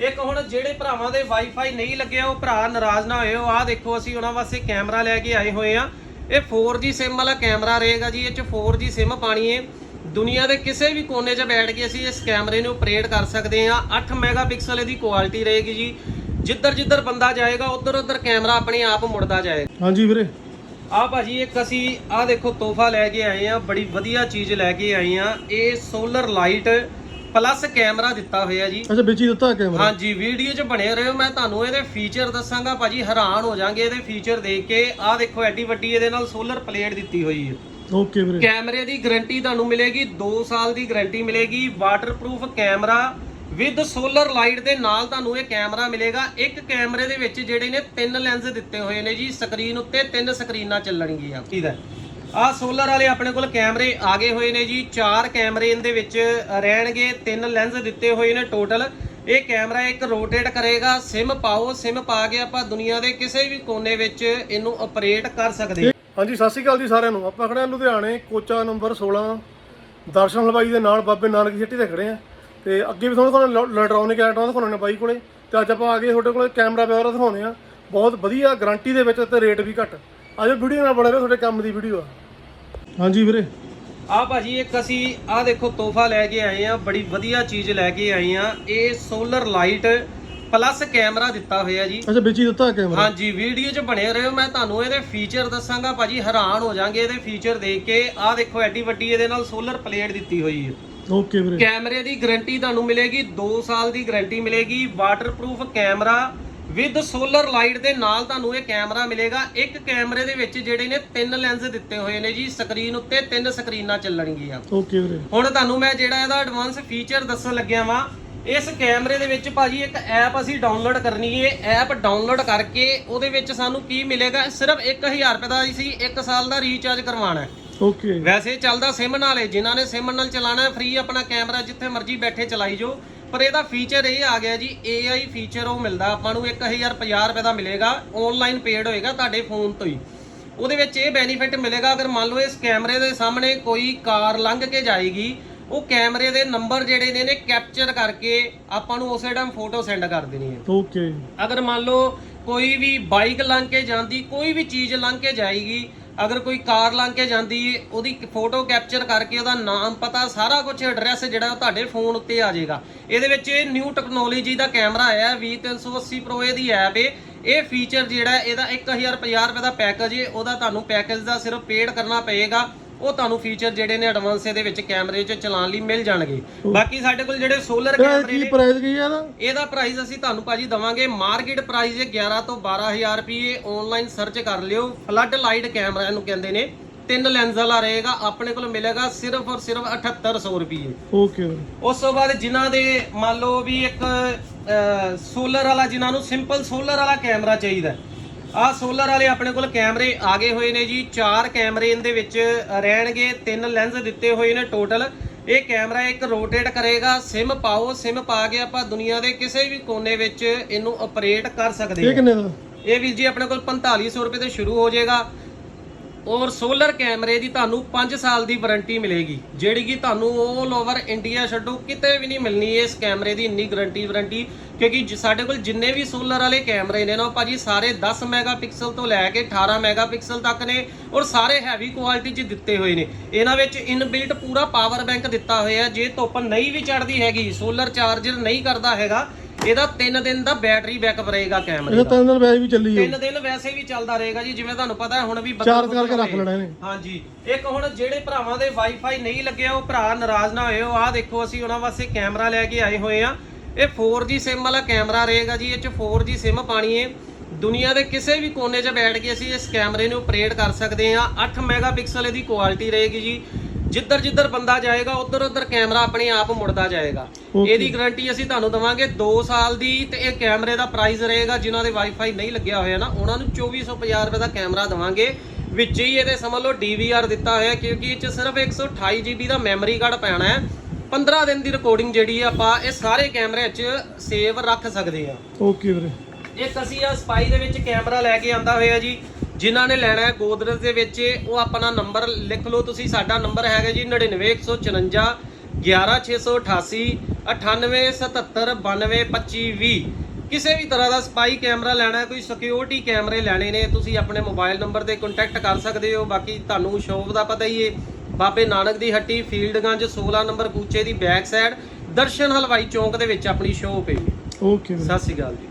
ਇੱਕ ਹੁਣ ਜਿਹੜੇ ਭਰਾਵਾਂ ਦੇ ਵਾਈਫਾਈ ਨਹੀਂ ਲੱਗਿਆ ਉਹ ਭਰਾ ਨਾਰਾਜ਼ ਨਾ ਹੋਇਓ ਆਹ ਦੇਖੋ ਅਸੀਂ ਉਹਨਾਂ ਵਾਸਤੇ ਕੈਮਰਾ ਲੈ ਕੇ ਆਏ ਹੋਏ ਆ। ਇਹ 4G SIM ਵਾਲਾ ਕੈਮਰਾ ਰਹੇਗਾ ਜੀ ਇਹ ਚ 4G SIM ਪਾਣੀ ਹੈ ਦੁਨੀਆ ਦੇ ਕਿਸੇ ਵੀ ਕੋਨੇ 'ਚ ਬੈਠ ਕੇ ਅਸੀਂ ਇਸ ਕੈਮਰੇ ਨੂੰ ਆਪਰੇਟ ਕਰ ਸਕਦੇ ਆ। 8 ਮੈਗਾਪਿਕਸਲ ਇਹਦੀ ਕੁਆਲਿਟੀ ਰਹੇਗੀ ਜੀ। ਜਿੱਧਰ ਜਿੱਧਰ ਬੰਦਾ ਜਾਏਗਾ ਉਧਰ ਉਧਰ ਕੈਮਰਾ ਆਪਣੇ ਆਪ ਮੁੜਦਾ ਜਾਏਗਾ। ਹਾਂਜੀ ਵੀਰੇ। ਆ ਭਾਜੀ ਇੱਕ ਅਸੀਂ ਆ ਦੇਖੋ ਤੋਹਫਾ ਲੈ ਕੇ ਆਏ ਆ ਬੜੀ ਵਧੀਆ ਚੀਜ਼ ਲੈ ਕੇ ਆਏ ਆ। ਇਹ ਸੋਲਰ ਲਾਈਟ ਪਲੱਸ ਕੈਮਰਾ ਦਿੱਤਾ ਹੋਇਆ ਜੀ। ਅੱਛਾ ਵਿੱਚ ਹੀ ਦਿੱਤਾ ਕੈਮਰਾ ਹਾਂਜੀ ਵੀਡੀਓ 'ਚ ਬਣੇ ਰਹੋ। ਮੈਂ ਤੁਹਾਨੂੰ ਇਹਦੇ ਫੀਚਰ ਦੱਸਾਂਗਾ ਭਾਜੀ ਹੈਰਾਨ ਹੋ ਜਾਾਂਗੇ ਇਹਦੇ ਫੀਚਰ ਦੇਖ ਕੇ। ਆ ਦੇਖੋ ਐਡੀ ਵੱਡੀ ਇਹਦੇ ਨਾਲ ਸੋਲਰ ਪਲੇਟ ਦਿੱਤੀ ਹੋਈ ਹੈ। ਓਕੇ ਵੀਰੇ। ਕੈਮਰੇ ਦੀ ਗਾਰੰਟੀ ਤੁਹਾਨੂੰ ਮਿਲੇਗੀ 2 ਸਾਲ ਦੀ ਗਾਰੰਟੀ ਮਿਲੇਗੀ। Waterproof camera with solar light ਦੇ ਨਾਲ ਤੁਹਾਨੂੰ ਇਹ ਕੈਮਰਾ ਮਿਲੇਗਾ। ਇੱਕ ਕੈਮਰੇ ਦੇ ਵਿੱਚ ਜਿਹੜੇ ਨੇ ਤਿੰਨ ਲੈਂਸ ਦਿੱਤੇ ਹੋਏ ਨੇ ਜੀ। ਸਕਰੀਨ ਉੱਤੇ ਤਿੰਨ ਸਕਰੀਨਾਂ ਚੱਲਣਗੀਆਂ। ਹੈ। ਆ ਸੋਲਰ ਵਾਲੇ ਆਪਣੇ ਕੋਲ ਕੈਮਰੇ ਆ ਗਏ ਹੋਏ ਨੇ ਜੀ। ਚਾਰ ਕੈਮਰੇ ਇਹਦੇ ਵਿੱਚ ਰਹਿਣਗੇ, ਤਿੰਨ ਲੈਂਸ ਦਿੱਤੇ ਹੋਏ ਨੇ ਟੋਟਲ ਇਹ ਕੈਮਰਾ ਇੱਕ ਰੋਟੇਟ ਕਰੇਗਾ ਸਿਮ ਪਾਓ ਸਿਮ ਪਾ ਕੇ ਆਪਾਂ ਦੁਨੀਆ ਦੇ ਕਿਸੇ ਵੀ ਕੋਨੇ ਵਿੱਚ ਇਹਨੂੰ ਆਪਰੇਟ ਕਰ ਸਕਦੇ ਹਾਂਜੀ, ਸਤਿ ਸ਼੍ਰੀ ਅਕਾਲ ਜੀ ਸਾਰਿਆਂ ਨੂੰ। ਆਪਾਂ ਖੜੇ ਹਾਂ ਲੁਧਿਆਣੇ, ਕੋਚਾ ਨੰਬਰ 16 ਦਰਸ਼ਨ ਹਲਵਾਈ ਦੇ ਨਾਲ ਬਾਬੇ ਨਾਨਕ ਦੀ ਸਿੱਟੀ ਤੇ ਖੜੇ ਆ ਤੇ ਅੱਗੇ ਵੀ ਤੁਹਾਨੂੰ ਤੁਹਾਨੂੰ ਇਲੈਕਟ੍ਰੋਨਿਕ ਆਈਟਮਾਂ ਦਿਖਾਉਣੇ ਨੇ ਬਾਈ ਕੋਲੇ। ਤੇ ਅੱਜ ਆਪਾਂ ਆ ਗਏ ਤੁਹਾਡੇ ਕੋਲੇ ਕੈਮਰਾ ਵਗੈਰਾ ਦਿਖਾਉਣੇ ਆ। ਬਹੁਤ ਵਧੀਆ ਗਾਰੰਟੀ ਦੇ ਵਿੱਚ ਤੇ ਰੇਟ ਵੀ ਘੱਟ। ਅੱਜ ਵੀਡੀਓ ਨਾਲ ਬਣੇ ਰਹੋ, ਤੁਹਾਡੇ ਕੰਮ ਦੀ ਵੀਡੀਓ ਆ। ਹਾਂਜੀ ਵੀਰੇ। ਆ ਭਾਜੀ ਇੱਕ ਅਸੀਂ ਆ ਦੇਖੋ ਤੋਹਫਾ ਲੈ ਕੇ ਆਏ ਆ ਬੜੀ ਵਧੀਆ ਚੀਜ਼ ਲੈ ਕੇ ਆਏ ਆ। ਇਹ ਸੋਲਰ ਲਾਈਟ ਪਲੱਸ ਕੈਮਰਾ ਦਿੱਤਾ ਹੋਇਆ ਜੀ। ਅੱਛਾ ਵਿੱਚ ਹੀ ਦਿੱਤਾ ਕੈਮਰਾ ਹਾਂਜੀ ਵੀਡੀਓ 'ਚ ਬਣੇ ਰਹੋ। ਮੈਂ ਤੁਹਾਨੂੰ ਇਹਦੇ ਫੀਚਰ ਦੱਸਾਂਗਾ ਭਾਜੀ ਹੈਰਾਨ ਹੋ ਜਾਾਂਗੇ ਇਹਦੇ ਫੀਚਰ ਦੇਖ ਕੇ। ਆ ਦੇਖੋ ਐਡੀ ਵੱਡੀ ਇਹਦੇ ਨਾਲ ਸੋਲਰ ਪਲੇਟ ਦਿੱਤੀ ਹੋਈ ਹੈ। ਓਕੇ ਵੀਰੇ। ਕੈਮਰੇ ਦੀ ਗਾਰੰਟੀ ਤੁਹਾਨੂੰ ਮਿਲੇਗੀ 2 ਸਾਲ ਦੀ ਗਾਰੰਟੀ ਮਿਲੇਗੀ। Waterproof camera with solar light ਦੇ ਨਾਲ ਤੁਹਾਨੂੰ ਇਹ ਕੈਮਰਾ ਮਿਲੇਗਾ। ਇੱਕ ਕੈਮਰੇ ਦੇ ਵਿੱਚ ਜਿਹੜੇ ਨੇ ਤਿੰਨ ਲੈਂਸ ਦਿੱਤੇ ਹੋਏ ਨੇ ਜੀ ਸਕਰੀਨ ਉੱਤੇ ਤਿੰਨ ਸਕਰੀਨਾਂ ਚੱਲਣਗੀਆਂ। ਓਕੇ ਵੀਰੇ। ਹੁਣ ਤੁਹਾਨੂੰ ਮੈਂ ਜਿਹੜਾ ਇਹਦਾ ਐਡਵਾਂਸ ਫੀਚਰ ਦੱਸਣ ਲੱਗਿਆ ਵਾਂ ਇਸ ਕੈਮਰੇ ਦੇ ਵਿੱਚ ਭਾਜੀ ਇੱਕ ਐਪ ਅਸੀਂ ਡਾਊਨਲੋਡ ਕਰਨੀ ਹੈ ਐਪ ਡਾਊਨਲੋਡ ਕਰਕੇ ਉਹਦੇ ਵਿੱਚ ਸਾਨੂੰ ਕੀ ਮਿਲੇਗਾ? ਸਿਰਫ 1000 ਰੁਪਏ ਦਾ ਸੀ 1 ਸਾਲ ਦਾ ਰੀਚਾਰਜ ਕਰਵਾਉਣਾ ਹੈ। ਓਕੇ ਵੈਸੇ ਚੱਲਦਾ ਸਿਮ ਨਾਲ ਹੈ ਜਿਨ੍ਹਾਂ ਨੇ ਸਿਮ ਨਾਲ ਚਲਾਣਾ ਫ੍ਰੀ ਆਪਣਾ ਕੈਮਰਾ ਜਿੱਥੇ ਮਰਜ਼ੀ ਬੈਠੇ ਚਲਾਈ ਜੋ ਪਰ ਇਹਦਾ ਫੀਚਰ ਇਹ ਆ ਗਿਆ ਜੀ AI ਫੀਚਰ ਉਹ ਮਿਲਦਾ ਆਪਾਂ ਨੂੰ 1050 ਰੁਪਏ ਦਾ ਮਿਲੇਗਾ ਆਨਲਾਈਨ ਪੇਡ ਹੋਏਗਾ ਤੁਹਾਡੇ ਫੋਨ ਤੋਂ ਹੀ। ਉਹਦੇ ਵਿੱਚ ਇਹ ਬੈਨੀਫਿਟ ਮਿਲੇਗਾ ਅਗਰ ਮੰਨ ਲਓ ਇਸ ਕੈਮਰੇ ਦੇ ਸਾਹਮਣੇ ਕੋਈ ਕਾਰ ਲੰਘ ਕੇ ਜਾਏਗੀ ਉਹ ਕੈਮਰੇ ਦੇ ਨੰਬਰ ਜਿਹੜੇ ਨੇ ਨੇ ਕੈਪਚਰ ਕਰਕੇ ਆਪਾਂ ਨੂੰ ਉਸੇ ਟਾਈਮ ਫੋਟੋ ਸੈਂਡ ਕਰ ਦੇਣੀ ਹੈ। ਓਕੇ ਅਗਰ ਮੰਨ ਲਓ ਕੋਈ ਵੀ ਬਾਈਕ ਲੰਘ ਕੇ ਜਾਂਦੀ ਕੋਈ ਵੀ ਚੀਜ਼ ਲੰਘ ਕੇ ਜਾਏਗੀ ਅਗਰ ਕੋਈ ਕਾਰ ਲੰਘ ਕੇ ਜਾਂਦੀ ਹੈ ਉਹਦੀ ਫੋਟੋ ਕੈਪਚਰ ਕਰਕੇ ਉਹਦਾ ਨਾਮ ਪਤਾ, ਸਾਰਾ ਕੁਝ ਐਡਰੈਸ ਜਿਹੜਾ ਉਹ ਤੁਹਾਡੇ ਫੋਨ ਉੱਤੇ ਆ ਜਾਏਗਾ। ਇਹਦੇ ਵਿੱਚ ਇਹ ਨਿਊ ਟੈਕਨੋਲੋਜੀ ਦਾ ਕੈਮਰਾ ਆਇਆ V380 Pro ਇਹਦੀ ਐਪ ਏ। ਇਹ ਫੀਚਰ ਜਿਹੜਾ, ਇਹਦਾ 1050 ਰੁਪਏ ਦਾ ਪੈਕੇਜ ਏ। ਉਹਦਾ ਤੁਹਾਨੂੰ ਪੈਕੇਜ ਦਾ ਸਿਰਫ ਪੇਡ ਕਰਨਾ ਪਏਗਾ। ਉਹ ਤੁਹਾਨੂੰ ਫੀਚਰ ਜਿਹੜੇ ਨੇ ਐਡਵਾਂਸ ਇਹਦੇ ਵਿੱਚ ਕੈਮਰੇ 'ਚ ਚਲਾਉਣ ਲਈ ਮਿਲ ਜਾਣਗੇ। ਬਾਕੀ ਸਾਡੇ ਕੋਲ ਜਿਹੜੇ ਸੋਲਰ ਇਹ ਕੈਮਰੇ ਕੀ ਨੇ ਪ੍ਰਾਈਸ ਕੀ ਹੈ ਇਹਦਾ? ਇਹਦਾ ਪ੍ਰਾਈਸ ਅਸੀਂ ਤੁਹਾਨੂੰ ਭਾਜੀ ਦਵਾਂਗੇ। ਮਾਰਕੀਟ ਪ੍ਰਾਈਸ ਹੈ 11 ਤੋਂ 12000 ਰੁਪਏ ਆਨਲਾਈਨ ਸਰਚ ਕਰ ਲਿਓ। ਫਲੱਡ ਲਾਈਟ ਕੈਮਰਾ ਇਹਨੂੰ ਕਹਿੰਦੇ ਨੇ। ਤਿੰਨ ਲੈਂਸ ਵਾਲਾ ਰਹੇਗਾ। ਆਪਣੇ ਕੋਲ ਮਿਲੇਗਾ ਸਿਰਫ ਔਰ ਸਿਰਫ 7800 ਰੁਪਏ ਓਕੇ ਉਸ ਤੋਂ ਬਾਅਦ ਜਿਨ੍ਹਾਂ ਦੇ ਮੰਨ ਲਓ ਵੀ ਇੱਕ ਸੋਲਰ ਵਾਲਾ ਜਿਨ੍ਹਾਂ ਨੂੰ ਸਿੰਪਲ ਸੋਲਰ ਵਾਲਾ ਕੈਮਰਾ ਚਾਹੀਦਾ ਆਹ ਸੋਲਰ ਵਾਲੇ ਆਪਣੇ ਕੋਲ ਕੈਮਰੇ ਆ ਗਏ ਹੋਏ ਨੇ ਜੀ। ਚਾਰ ਕੈਮਰੇ ਇਹਦੇ ਵਿੱਚ ਰਹਿਣਗੇ ਤਿੰਨ ਲੈਂਸ ਦਿੱਤੇ ਹੋਏ ਨੇ ਟੋਟਲ ਇਹ ਕੈਮਰਾ ਇੱਕ ਰੋਟੇਟ ਕਰੇਗਾ ਸਿਮ ਪਾਓ ਸਿਮ ਪਾ ਕੇ ਆਪਾਂ ਦੁਨੀਆ ਦੇ ਕਿਸੇ ਵੀ ਕੋਨੇ ਵਿੱਚ ਇਹਨੂੰ ਆਪਰੇਟ ਕਰ ਸਕਦੇ ਇਹ ਹਾਂ। ਕਿੰਨੇ ਦਾ? ਇਹ ਵੀਰ ਜੀ ਆਪਣੇ ਕੋਲ 4500 ਰੁਪਏ ਤੋਂ ਸ਼ੁਰੂ ਹੋ ਜਾਏਗਾ। ਔਰ ਸੋਲਰ ਕੈਮਰੇ ਦੀ ਤੁਹਾਨੂੰ 5 ਸਾਲ ਦੀ ਵਾਰੰਟੀ ਮਿਲੇਗੀ, ਜਿਹੜੀ ਕਿ ਤੁਹਾਨੂੰ 올 ਓਵਰ ਇੰਡੀਆ ਛੱਡੋ, ਕਿਤੇ ਵੀ ਨਹੀਂ ਮਿਲਣੀ ਇਸ ਕੈਮਰੇ ਦੀ ਇੰਨੀ ਗਾਰੰਟੀ ਵਾਰੰਟੀ, ਕਿਉਂਕਿ ਜ- ਸਾਡੇ ਕੋਲ ਜਿੰਨੇ ਵੀ ਸੋਲਰ ਵਾਲੇ ਕੈਮਰੇ ਨੇ ਨਾ, ਉਹ ਭਾਜੀ ਸਾਰੇ 10 ਮੈਗਾਪਿਕਸਲ ਤੋਂ ਲੈ ਕੇ 18 ਮੈਗਾਪਿਕਸਲ ਤੱਕ ਨੇ ਔਰ ਸਾਰੇ ਹੈਵੀ ਕੁਆਲਿਟੀ 'ਚ ਦਿੱਤੇ ਹੋਏ ਨੇ। ਇਹਨਾਂ ਵਿੱਚ ਇਨਬਿਲਟ ਪੂਰਾ ਪਾਵਰ ਬੈਂਕ ਦਿੱਤਾ ਹੋਇਆ, ਜੇ ਧੁੱਪ ਨਹੀਂ ਵੀ ਚੜਦੀ ਹੈਗੀ ਸੋਲਰ ਚਾਰਜਰ ਨਹੀਂ ਕਰਦਾ ਹੈਗਾ ਇਹਦਾ 3 ਦਿਨ ਦਾ ਬੈਟਰੀ ਬੈਕਅਪ ਰਹੇਗਾ ਕੈਮਰੇ ਇਹ ਦਾ। ਤਿੰਨ ਦਿਨ ਵੈਸੇ ਵੀ ਚੱਲੀ ਤਿੰਨ ਦਿਨ ਵੈਸੇ ਵੀ ਚੱਲਦਾ ਰਹੇਗਾ ਜੀ ਜਿਵੇਂ ਤੁਹਾਨੂੰ ਪਤਾ ਹੈ ਹੁਣ ਵੀ ਚਾਰਜ ਕਰਕੇ ਰੱਖ। ਲੈਣਾ ਇਹਨੇ। ਹਾਂਜੀ ਇੱਕ ਹੁਣ ਜਿਹੜੇ ਭਰਾਵਾਂ ਦੇ ਵਾਈਫਾਈ ਨਹੀਂ ਲੱਗਿਆ ਉਹ ਭਰਾ ਨਾਰਾਜ਼ ਨਾ ਹੋਇਓ। ਆਹ ਦੇਖੋ ਅਸੀਂ ਉਹਨਾਂ ਵਾਸਤੇ ਕੈਮਰਾ ਲੈ ਕੇ ਆਏ ਹੋਏ ਆ। ਇਹ 4G SIM ਵਾਲਾ ਕੈਮਰਾ ਰਹੇਗਾ ਜੀ ਇਹ ਚ 4G SIM ਪਾਣੀ ਹੈ ਦੁਨੀਆ ਦੇ ਕਿਸੇ ਵੀ ਕੋਨੇ 'ਚ ਬੈਠ ਕੇ ਅਸੀਂ ਇਸ ਕੈਮਰੇ ਨੂੰ ਆਪਰੇਟ ਕਰ ਸਕਦੇ ਹਾਂ 8 ਮੈਗਾਪਿਕਸਲ ਇਹਦੀ ਕੁਆਲਿਟੀ ਰਹੇਗੀ ਜੀ। ਜਿੱਧਰ ਜਿੱਧਰ ਬੰਦਾ ਜਾਏਗਾ ਉਧਰ ਉਧਰ ਕੈਮਰਾ ਆਪਣੇ ਆਪ ਮੁੜਦਾ ਜਾਏਗਾ. ਇਹਦੀ ਗਾਰੰਟੀ ਅਸੀਂ ਤੁਹਾਨੂੰ ਦਵਾਂਗੇ 2 ਸਾਲ ਦੀ ਤੇ ਇਹ ਕੈਮਰੇ ਦਾ ਪ੍ਰਾਈਸ ਰਹੇਗਾ ਜਿਨ੍ਹਾਂ ਦੇ ਵਾਈਫਾਈ ਨਹੀਂ ਲੱਗਿਆ ਹੋਇਆ ਨਾ ਉਹਨਾਂ ਨੂੰ 2450 ਰੁਪਏ ਦਾ ਕੈਮਰਾ ਦਵਾਂਗੇ। ਵਿੱਚ ਹੀ ਇਹਦੇ ਸਮਝ ਲਓ DVR ਦਿੱਤਾ ਹੋਇਆ ਕਿਉਂਕਿ ਇਹ ਚ ਸਿਰਫ 128 GB ਦਾ ਮੈਮਰੀ ਕਾਰਡ ਪੈਣਾ ਹੈ। 15 ਦਿਨ ਦੀ ਰਿਕਾਰਡਿੰਗ ਜਿਹੜੀ ਹੈ ਆਪਾਂ ਇਹ ਸਾਰੇ ਕੈਮਰੇ 'ਚ ਸੇਵ ਰੱਖ ਸਕਦੇ ਹਾਂ ਓਕੇ ਵੀਰੇ। ਇੱਕ ਅਸੀਂ ਆ ਸਪਾਈ ਦੇ ਵਿੱਚ ਕੈਮਰਾ ਲੈ ਕੇ ਆਂਦਾ ਹੋਇਆ ਜੀ। ਜਿਨ੍ਹਾਂ ਨੇ ਲੈਣਾ ਹੈ ਗੋਦਰਜ ਦੇ ਵਿੱਚ ਉਹ ਆਪਣਾ ਨੰਬਰ ਲਿਖ ਲਓ ਤੁਸੀਂ ਸਾਡਾ ਨੰਬਰ ਹੈਗਾ ਜੀ 99154 11688 9877922520 ਕਿਸੇ ਵੀ ਤਰ੍ਹਾਂ ਦਾ ਸਪਾਈ ਕੈਮਰਾ ਲੈਣਾ ਹੈ ਕੋਈ ਸਿਕਿਉਰਿਟੀ ਕੈਮਰੇ ਲੈਣੇ ਨੇ ਤੁਸੀਂ ਆਪਣੇ ਮੋਬਾਈਲ ਨੰਬਰ ਤੇ ਕੰਟੈਕਟ ਕਰ ਸਕਦੇ ਹੋ। ਬਾਕੀ ਤੁਹਾਨੂੰ ਸ਼ੋਪ ਦਾ ਪਤਾ ਹੀ ਹੈ ਬਾਬੇ ਨਾਨਕ ਦੀ ਹੱਟੀ ਫੀਲਡਗੰਜ 16 ਨੰਬਰ ਕੂਚੇ ਦੀ ਬੈਕ ਸਾਈਡ ਦਰਸ਼ਨ ਹਲਵਾਈ ਚੌਂਕ ਦੇ ਵਿੱਚ ਆਪਣੀ ਸ਼ੋਪ ਹੈ ਓਕੇ ਸਤਿ ਸ਼੍ਰੀ ਅਕਾਲ ਜੀ।